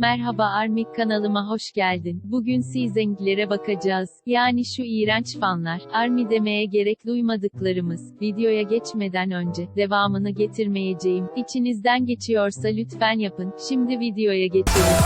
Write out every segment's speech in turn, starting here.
Merhaba Armik kanalıma hoş geldin. Bugün Seasonglere bakacağız. Yani şu iğrenç fanlar. Army demeye gerek duymadıklarımız. Videoya geçmeden önce devamını getirmeyeceğim. İçinizden geçiyorsa lütfen yapın. Şimdi videoya geçelim.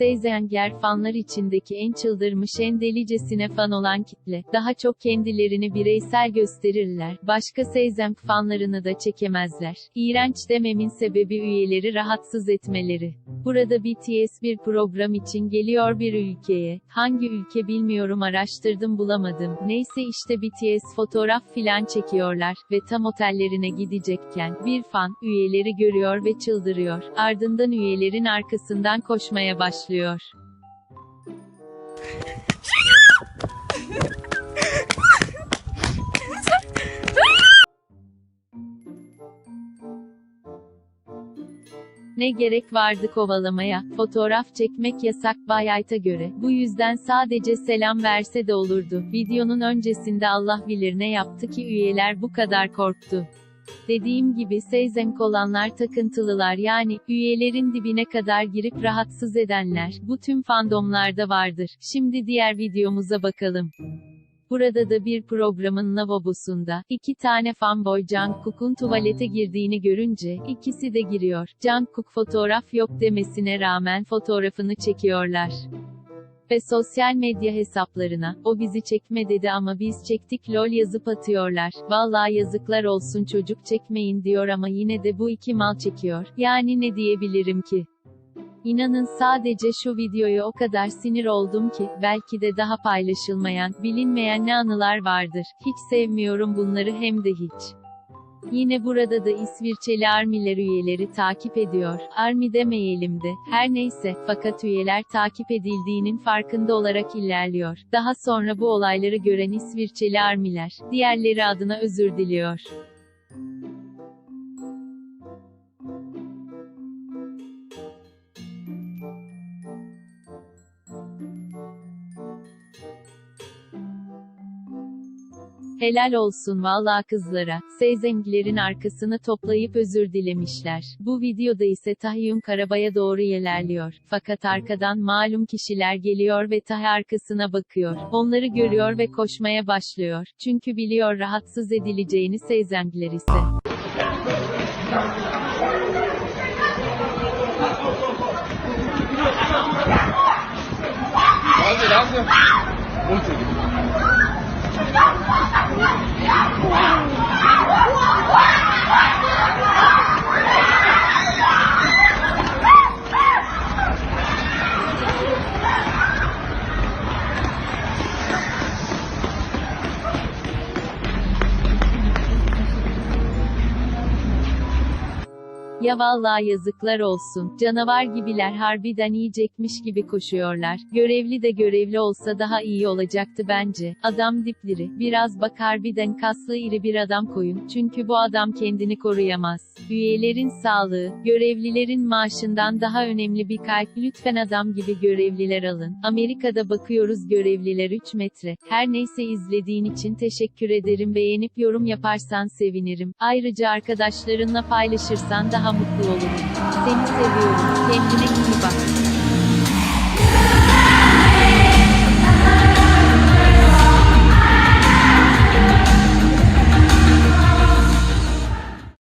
Seyzenger fanlar içindeki en çıldırmış en delicesine fan olan kitle. Daha çok kendilerini bireysel gösterirler. Başka Seyzenk fanlarını da çekemezler. İğrenç dememin sebebi üyeleri rahatsız etmeleri. Burada BTS bir program için geliyor bir ülkeye. Hangi ülke bilmiyorum araştırdım bulamadım. Neyse işte BTS fotoğraf filan çekiyorlar ve tam otellerine gidecekken bir fan üyeleri görüyor ve çıldırıyor. Ardından üyelerin arkasından koşmaya başlıyor. Ne gerek vardı kovalamaya, fotoğraf çekmek yasak Bayayt'a göre. Bu yüzden sadece selam verse de olurdu. Videonun öncesinde Allah bilir ne yaptı ki üyeler bu kadar korktu. Dediğim gibi Seyzenk olanlar takıntılılar yani, üyelerin dibine kadar girip rahatsız edenler, bu tüm fandomlarda vardır. Şimdi diğer videomuza bakalım. Burada da bir programın lavabosunda, iki tane fanboy Jungkook'un tuvalete girdiğini görünce, ikisi de giriyor. Jungkook fotoğraf yok demesine rağmen fotoğrafını çekiyorlar. Ve sosyal medya hesaplarına, o bizi çekme dedi ama biz çektik lol yazıp atıyorlar. Vallahi yazıklar olsun çocuk çekmeyin diyor ama yine de bu iki mal çekiyor. Yani ne diyebilirim ki? İnanın sadece şu videoya o kadar sinir oldum ki, belki de daha paylaşılmayan, bilinmeyen ne anılar vardır. Hiç sevmiyorum bunları hem de hiç. Yine burada da İsviçreli armiler üyeleri takip ediyor. Army demeyelim de, her neyse, fakat üyeler takip edildiğinin farkında olarak ilerliyor. Daha sonra bu olayları gören İsviçreli armiler, diğerleri adına özür diliyor. Helal olsun valla kızlara. Seyzengilerin arkasını toplayıp özür dilemişler. Bu videoda ise Tahyum Karaba'ya doğru ilerliyor. Fakat arkadan malum kişiler geliyor ve Tahy arkasına bakıyor. Onları görüyor ve koşmaya başlıyor. Çünkü biliyor rahatsız edileceğini Seyzengiler ise. Hadi lazım. Ulti. Ya vallahi yazıklar olsun. Canavar gibiler harbiden yiyecekmiş gibi koşuyorlar. Görevli de görevli olsa daha iyi olacaktı bence. Adam dipleri. Biraz bak harbiden kaslı iri bir adam koyun. Çünkü bu adam kendini koruyamaz. Üyelerin sağlığı, görevlilerin maaşından daha önemli bir kalp. Lütfen adam gibi görevliler alın. Amerika'da bakıyoruz görevliler 3 metre. Her neyse izlediğin için teşekkür ederim. Beğenip yorum yaparsan sevinirim. Ayrıca arkadaşlarınla paylaşırsan daha mutlu olurum. Seni seviyorum. Kendine iyi bak.